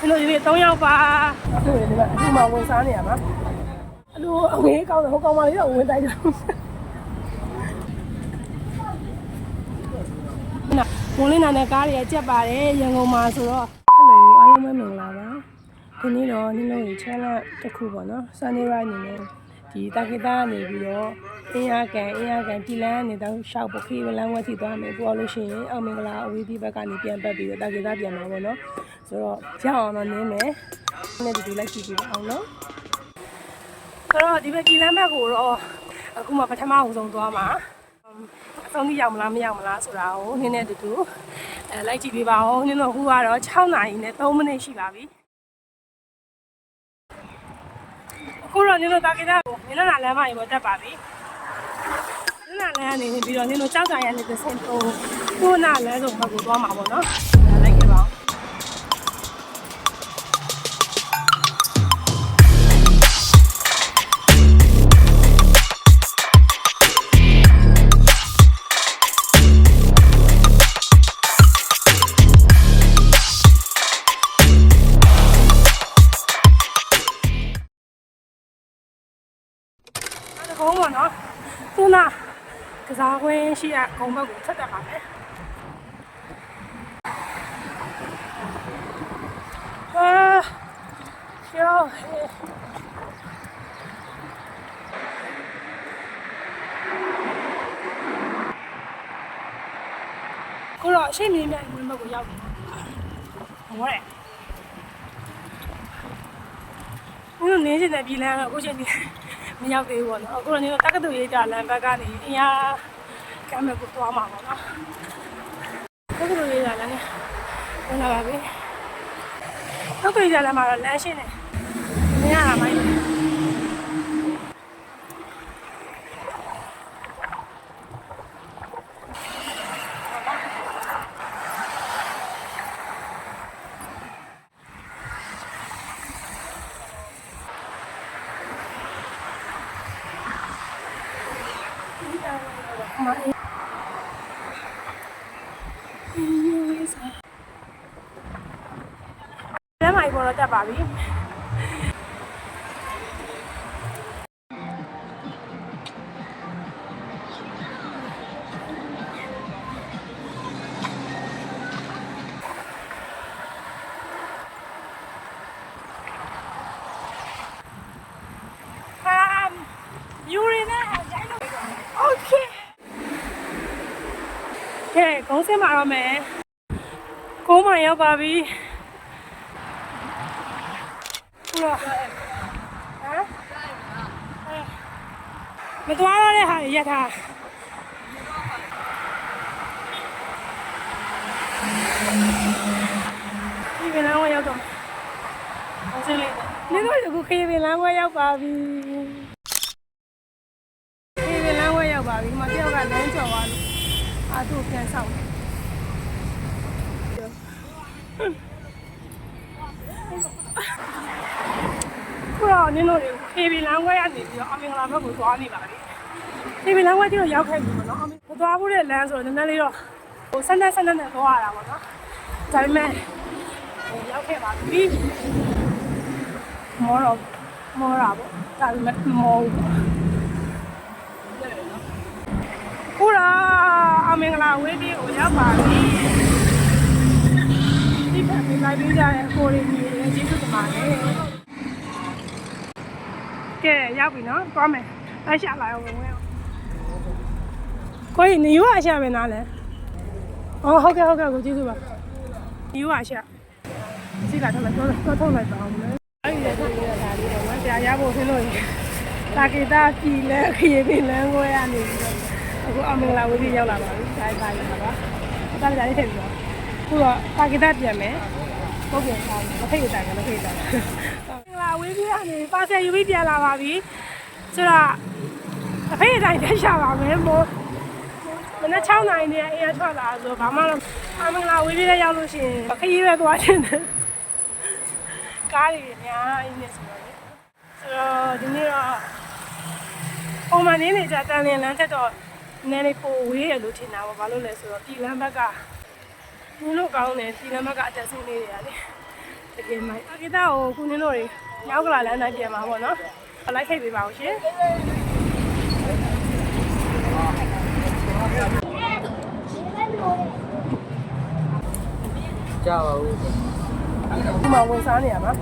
ဒီလိုဒီနေ့3ယောက်ပါအခုဒီမှာအခုမှဝင်စားနေရမှာအလိုအငေးကောင်းတယ်ဟိုကောင်မလေးတော့ဝင်တိုက်တယ်နာဝင်လင်းနာနဲ့ကားတွေကကြက်ပါတယ်ရန်ကုန်မှာဆိုတော့ဟယ်လိုအားလုံးပဲမင်္ဂလာပါဒီနေ့တော့နင်းလုံးရေ challenge တစ်ခုပေါ့နော် Sunday ride အနေနဲ့ဒီတာကိတာကနေပြီးတော့အင်းအားကန်အင်းအားကန်ပြည်လန်းကနေတော့ရှောက်ပခေးလမ်းဝက်ထိသွားမယ်ပြောလို့ရှိရင်အောင်မင်္ဂလာအဝေးပြည်ဘက်ကနေပြန်ပတ်ပြီးတော့တာကိတာပြန်မှာပေါ့နော် ဆိုတော့ကြောက်အောင်တော့နင်းမယ်နဲ့ဒီလိုလိုက်ကြည့်ကြည့်ပါအောင်နော်ဆိုတော့ဒီဘက်ပြည်လန်းဘက်ကိုတော့အခုမှပထမအဆုံးသွားမှာအဆုံးကြီးရောက်မလားမရောက်မလားဆိုတာကိုနင်းနဲ့တူတူအဲလိုက်ကြည့်ပေးပါဦးနင်းတို့အခုကတော့6နာရီနဲ့3မိနစ်ရှိပါပြီအခုတော့နင်တို့တာကိတာကိုနင်တို့နာလမ်းမကြီးပေါ်တက်ပါပြီနင်နာလမ်းကနေပြီးတော့နင်တို့ကြောက်ကြရတဲ့စင်တုံးကိုနာလမ်းဆုံးဘက်ကိုသွားမှာပေါ့နော် ခွင်းရှိရကုန်းဘက်ကိုဆက်တက်ပါမယ်အာကျော်ကိုတော့အရှိန်မြင်းမြတ်ဝင်ဘက်ကိုရောက်ပြီဟောတယ်ဘုန်းနေနေပြည်လန်းတော့ကိုချင်းဒီမရောက်သေးဘူးပေါ့နော်အခုတော့နေတော့တက္ကသိုလ်ရေးကြလမ်းဘက်ကနေအင်အား ကမ်းဘက်ကိုသွားမှာပေါ့နော်တက္ကသိုလ်ရေးကြလမ်းနဲ့ဝင်လာပါပြီတက္ကသိုလ်ရေးကြလမ်းမှာတော့လမ်းရှင်းတယ်မင်းရတာမိုင်းမိုင်း പറയും Okay, ကုန်းဆင်းမှာတော့မယ်။ကုန်းမှာရောက်ပါပြီ။ မ်မသွားတော့တဲ့ဟာတွေရက်ထားဒီကလမ်းဝရောက်တော့ကုန်းစင်းလေးနေတော့အခုခေပင်လမ်းဝရောက်ပါပြီခေပင်လမ်းဝရောက်ပါပြီဒီမတယောက်ကလမ်းကျော်သွားလို့အာသူ့ပြန်ဆောင်တယ် ခု တော့နင်းတို့တွေခေဘီလမ်းခွဲကနေပြီးတော့အမင်္ဂလာဘက်ကိုသွားနေပါပြီခေဘီလမ်းခွဲတိတော့ရောက်ခဲ့ပြီပေါ့နော်အမင်မသွားဘူးတဲ့လမ်းဆိုတော့နည်းနည်းလေးတော့ဟိုဆက်နေဆက်နေနဲ့သွားရတာပေါ့နော်ဒါပေမဲ့ဟိုရောက်ခဲ့ပါပြီမောတော့မောတာပေါ့ဒါပေမဲ့မမောဘူးပေါ့ခုတော့အမင်္ဂလာဝေးပြီးကိုရောက်ပါပြီဒီဖက်မိလိုက်ပြီးကြတဲ့ကိုရီကြီးရဲ့ကျေးဇူးတင်ပါတယ် ကဲရောက်ပြီနော်သွားမယ်လိုက်ရှာလာရောဝင်ဝင်ကိုကြီးနေရွာရှာပဲနားလဲအော်ဟုတ်ကဲ့ဟုတ်ကဲ့ကိုကျေးဇူးပါနေရွာရှာစီလာတော့တော့တော့ထုတ်လိုက်ပါအောင်လေအဲ့ဒီလေဆိုရတာလေးတော့မတရားရဖို့ဆင်းလို့တာကေတာပြည်လဲခရီးပင်လမ်းခွဲရနေပြီးတော့အခုအမင်္ဂလာဝေးကြီးရောက်လာပါပြီဒါဒါရပါပါဒါကြလေးထည့်ပြီးတော့ခုတော့တာကေတာပြန်မယ်ပုတ်ပြန်ထားမဖိတ်တာကမဖိတ်တာ မင်္ဂလာဝေးကြီးကနေပါဆယ်ယူပြီးပြန်လာပါပြီဆိုတော့အဖေအတိုင်းတက်ရှာပါမယ်မို့မနေ့6နိုင်နေအေးရထွက်လာဆိုဘာမှတော့အမင်္ဂလာဝေးကြီးလည်းရောက်လို့ရှိရင်ခရီးပဲသွားခြင်းတယ်ကားတွေအများကြီးနေဆိုတော့လေဆိုတော့ဒီနေ့တော့ပုံမှန်နေနေကြတန်လျင်လမ်းတက်တော့နည်းနည်းပိုဝေးရလို့ထင်တာပေါ့ဘာလို့လဲဆိုတော့ဒီလမ်းဘက်ကဘူးလို့ကောင်းတယ်ဒီလမ်းဘက်ကအတက်ဆင်းလေးတွေကလေတကယ်မိုက်အကိတာကိုခုနင်းတို့တွေ မြောက်ကလာလမ်းတိုင်းပြန်มาပေါ့နော်လိုက်ခိတ်ပေးပါဦးရှင်ကြောက်ပါဘူးဒီမှာဝင်စားနေရမှာ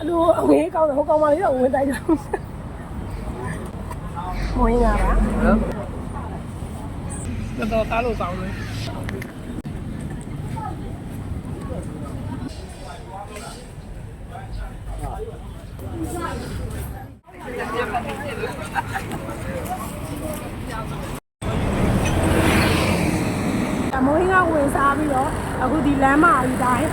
အလိုအငေးကောင်းတယ်ဟိုကောင်မလေးတော့ဝင်တိုက်တယ်ဝင်ရပါနော်တော်တော်သားလို့ကောင်းလို့အမိုးကဝင်စားပြီးတော့ အခုဒီလမ်းမကြီးတိုင်း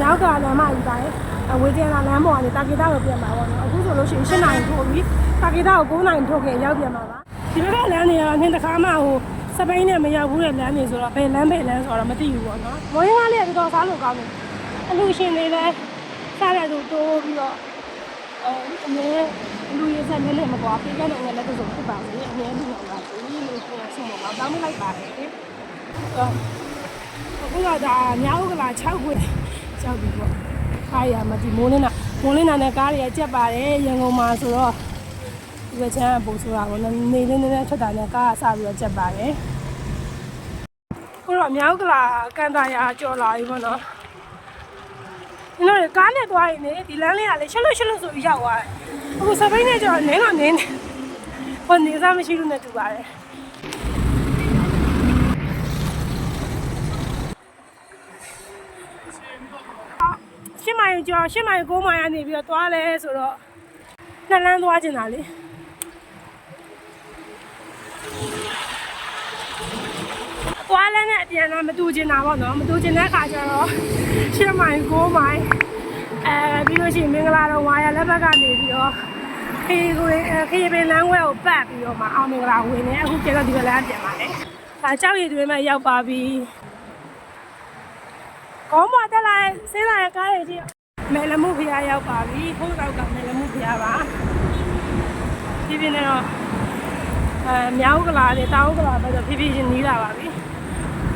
နောက်ကလမ်းမကြီးတိုင်းအဝေးကျန်လာလမ်းပေါ်ကနေတာဂီတာကိုပြန်มาပေါ့နော်အခုဆိုလို့ရှိရင်7နိုင်ထိုးပြီးတာဂီတာကို9နိုင်ထိုးခင်ရောက်ပြန်มาပါဒီဘက်ကလမ်းတွေကတော့နင်းတစ်ခါမှဟိုစပိန်နဲ့မရောက်ဘူးတဲ့လမ်းတွေဆိုတော့ဘယ်လမ်းပဲလမ်းဆိုတော့မသိဘူးပေါ့နော်မိုးရင်းကားလေးကတော်တော်စားလို့ကောင်းတယ်အလူရှင်တွေလည်းစားရသူတိုးပြီးတော့အဲအမြဲလူရည်ဆက်နေနေမကွာပြေးကနေငယ်လက်တို့ဆိုဖြစ်ပါစေအမြဲလူငယ်ပါဘူးလို့ပြောဆုံးမှာတောင်းမလိုက်ပါတယ် အခုကဒါမြောက်ကလာ6ခွေကြောက်ပြီပေါ့အားရမဒီမိုးလင်းနာမိုးလင်းနာနဲ့ကားတွေကကြက်ပါတယ်ရန်ကုန်မှာဆိုတော့ဒီဘက်ချမ်းကပို့ဆိုတာပေါ့နော်နေလေးနည်းနည်းထွက်တာနဲ့ကားကစပြီးတော့ကြက်ပါတယ်ခုတော့မြောက်ကလာကန်တာယာကြော်လာပြီပေါ့နော်ဒီလိုကားနဲ့သွားရင်လေဒီလမ်းလေးကလေရှက်လို့ရှက်လို့ဆိုပြီးရောက်သွားတယ်အခုစပိန်နဲ့ကြော်နင်းတော့နင်းတယ်ဟိုနေစားမရှိလို့နဲ့တူပါတယ် ရှင်းမိုင်ကျော်ရှင်းမိုင်9မိုင်ကနေပြီးတော့သွားလဲဆိုတော့နှစ်လန်းသွားကျင်တာလေသွားလဲနဲ့အပြန်လာမတူကျင်တာပေါ့နော်မတူကျင်တဲ့ခါကျတော့ရှင်းမိုင်9မိုင်အဲပြီးလို့ရှိရင်မင်္ဂလာတော့ဝါရလက်ဘက်ကနေပြီးတော့ခေကိုခေပင်လမ်းဝဲကိုပတ်ပြီးတော့မှအောင်မင်္ဂလာဝင်နေအခုကျတော့ဒီကလမ်းပြန်ပါလေဒါကြောက်ရည်တွေမဲ့ရောက်ပါပြီကောင်းပါတက်လာတဲ့ဆင်းလာတဲ့ကားတွေကြီး မယ်လမှုဖျားရောက်ပါပြီခိုးတော့ကမယ်လမှုဖျားပါဒီပြင်းနေတော့အဲမြောက်ကလာတယ်တောင်းကလာပဲဆိုဖြည်းဖြည်းချင်းနီးလာပါပြီ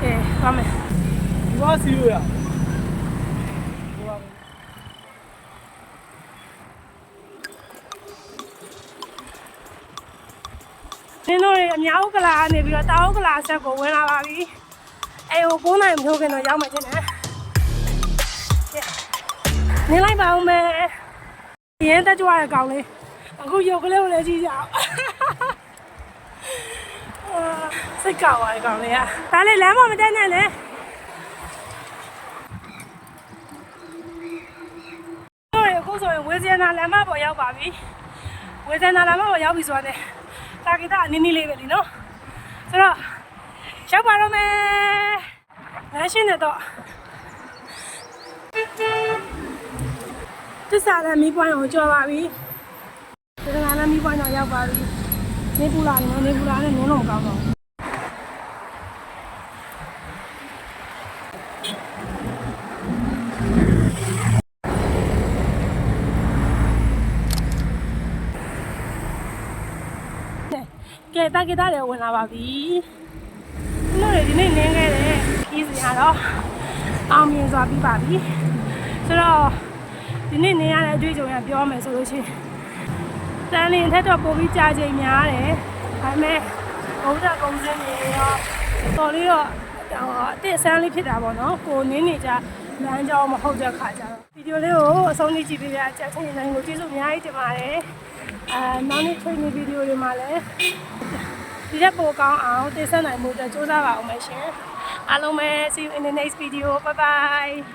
ကဲသွားမယ်ဒီပါစီရရနင်တို့တွေအမြောက်ကလာနေပြီးတော့တောင်းကလာဆက်ကိုဝင်လာပါပြီအဲဟို9နိုင်မထိုးခင်တော့ရောက်မှချင်းတယ် နေလိုက်ပါဦးမယ်ရင်းတက်ကြွရကောင်လေးအခုရုပ်ကလေးကိုလည်းကြည့်ကြအောင်အာစိတ်ကောက်သွားတယ်ကောင်လေးကဒါလေးလမ်းမမတက်နဲ့လေတို့ရအခုဆိုရင်ဝေဇနာလမ်းမပေါ်ရောက်ပါပြီဝေဇနာလမ်းမပေါ်ရောက်ပြီဆိုတော့တာဂီတာအနည်းနည်းလေးပဲလीနော်ဆိုတော့ရောက်ပါတော့မယ်လမ်းရှင်းနေတော့ တစ္ဆာလမ်းမီးပွိုင်းကိုကြော်ပါပြီဒီကလမ်းမီးပွိုင်းတော့ရောက်ပါပြီနေပူလာနေနော်နေပူလာနဲ့နင်းတော့မကောင်းတော့ဘူးကဲတာဂီတာတွေဝင်လာပါပြီ။တို့တွေဒီနေ့နင်းခဲ့တဲ့ကြီးစီကတော့အောင်မြင်စွာပြီးပါပြီ။ဆိုတော့ ဒီနေ့နင်းရတဲ့အတွေ့အကြုံရပြောမယ်ဆိုလို့ရှိရင်တန်လင်းထက်တော့ပိုပြီးကြာချိန်များတယ်။ဒါပေမဲ့ဘုရားကုံစင်းတွေရောတော်လေးတော့အတစ်ဆန်းလေးဖြစ်တာပေါ့နော်။ကိုနင်းနေကြလမ်းကြောင်းမဟုတ်တဲ့ခါကျတော့ဗီဒီယိုလေးကိုအဆုံးထိကြည့်ပေးတဲ့အချက်ချင်းနိုင်ကိုကျေးဇူးအများကြီးတင်ပါတယ်။အဲနောက်နေ့ training video တွေမှာလည်းဒီရက်ပိုကောင်းအောင်တင်ဆက်နိုင်မှုအတွက်ကြိုးစားပါအောင်မယ်ရှင်အားလုံးပဲ see you in the next video bye bye